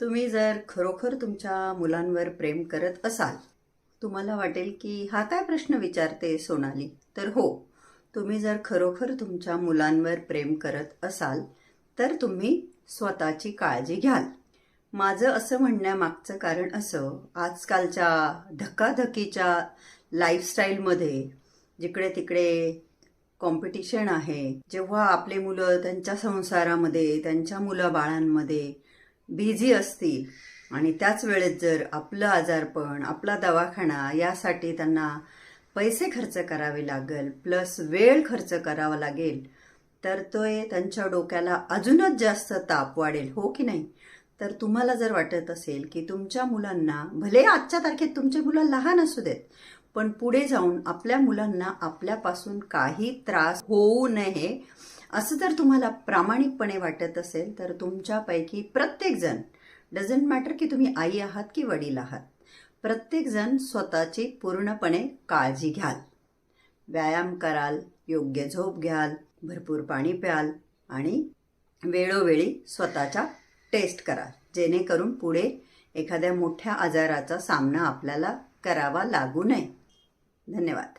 तुम्ही जर खरोखर तुमच्या मुलांवर प्रेम करत असाल तुम्हाला वाटेल की हा काय प्रश्न विचारते सोनाली? तर हो तुम्ही जर खरोखर तुमच्या मुलांवर प्रेम करत असाल तर तुम्ही स्वतःची काळजी घ्याल. माझं असं म्हणण्यामागचं कारण असं आजकालच्या धकाधकीच्या लाईफस्टाईलमध्ये जिकडे तिकडे कॉम्पिटिशन आहे जेव्हा आपले मुलं त्यांच्या संसारामध्ये त्यांच्या मुलाबाळांमध्ये बिझी असतील आणि त्याच वेळेत जर आपलं आजारपण आपला दवाखाना यासाठी त्यांना पैसे खर्च करावे लागेल प्लस वेळ खर्च करावा लागेल तर तो त्यांच्या डोक्याला अजूनच जास्त ताप वाढेल हो की नाही? तर तुम्हाला जर वाटत असेल की तुमच्या मुलांना भले आजच्या तारखेत तुमचे मुलं लहान असू देत पण पुढे जाऊन आपल्या मुलांना आपल्यापासून काही त्रास होऊ नये असं जर तुम्हाला प्रामाणिकपणे वाटत असेल तर तुमच्यापैकी प्रत्येकजण डझंट मॅटर की तुम्ही आई आहात की वडील आहात प्रत्येकजण स्वतःची पूर्णपणे काळजी घ्याल. व्यायाम कराल योग्य झोप घ्याल भरपूर पाणी प्याल आणि वेळोवेळी स्वतःच्या टेस्ट कराल जेणेकरून पुढे एखाद्या मोठ्या आजाराचा सामना आपल्याला करावा लागू नये. धन्यवाद.